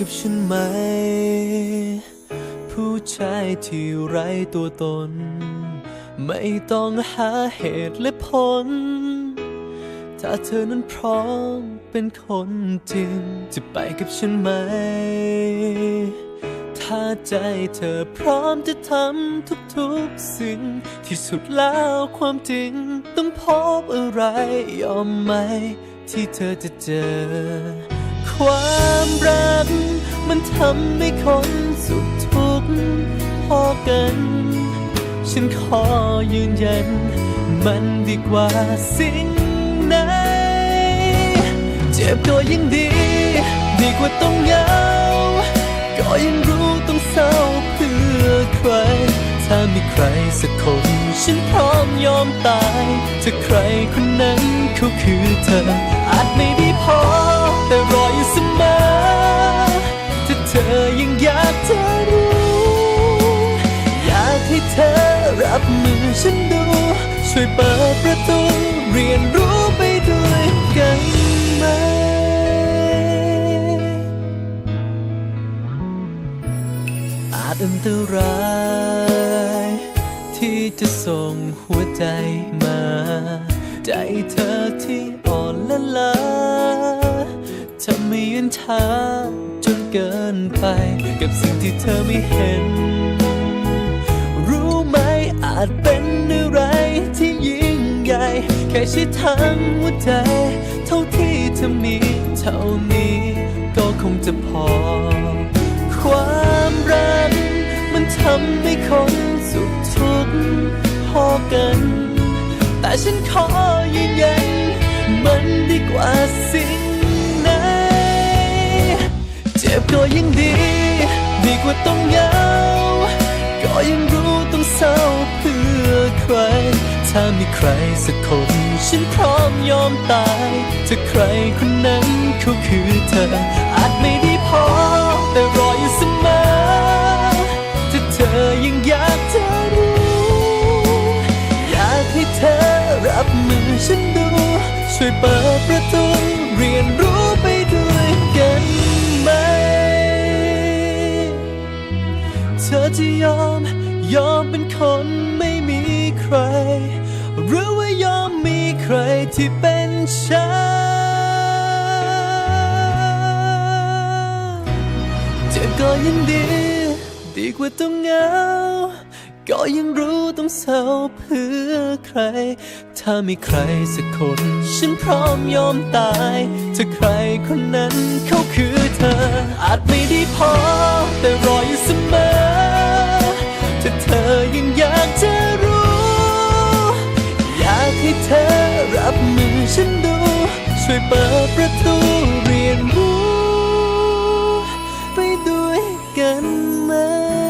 กับฉันไหม ผู้ชายที่ไร้ตัวตน ไม่ต้องหาเหตุและผล ถ้าเธอนั้นพร้อมเป็นคนจริง จะไปกับฉันไหม ถ้าใจเธอพร้อมจะทำทุกๆสิ่ง ที่สุดแล้วความจริง ต้องพบอะไรยอมไหม ที่เธอจะเจอ ความรัก มันทำให้คนสุขทุกข์พอกัน ฉันขอยืนยัน มันดีกว่าสิ่งไหน เจ็บก็ยังดี ดีกว่าต้องเหงา ก็ยังรู้ต้องเศร้าเพื่อใคร ถ้ามีใครสักคน ฉันพร้อมยอมตายถ้าใครคนนั้นเขาคือเธอ อาจไม่ได้พอแต่รอ อยังอยากจะรู้ อยากให้เธอรับมือฉันดู ช่วยเปิดประตู เรียนรู้ไปด้วยกันไหมอาจอันตรายที่จะส่งหัวใจมา ใจเธอที่อ่อนละลา ทำให้ยืนช้าจนเกินไป กับสิ่งที่เธอไม่เห็น รู้ไหมอาจเป็นอะไรที่ยิ่งใหญ่ แค่ใช้ทั้งหัวใจ เท่าที่เธอมีเท่านี้ ก็คงจะพอ ความรักมันทำให้คนสุขทุกข์พอกัน แต่ฉันขอยืนยันมันดีกว่าสิ่ง ยังดี ดีกว่าต้องเหงา ก็ยังรู้ต้องเศร้าเพื่อใคร ถ้ามีใครสักคน ฉันพร้อมยอมตาย ถ้าใครคนนั้นเขาคือเธอ จะยอม ยอมเป็นคนไม่มีใคร หรือว่ายอมมีใครที่เป็นฉันเจ็บก็ยังดี ดีกว่าต้องเหงา ก็ยังรู้ต้องเศร้าเพื่อใคร ถ้ามีใครสักคน ฉันพร้อมยอมตาย ถ้าใครคนนั้นเขาคือเธอ อาจไม่ได้พอแต่รออยู่เสมอ ปิดประตูเรียนรู้ ไปด้วยกันมา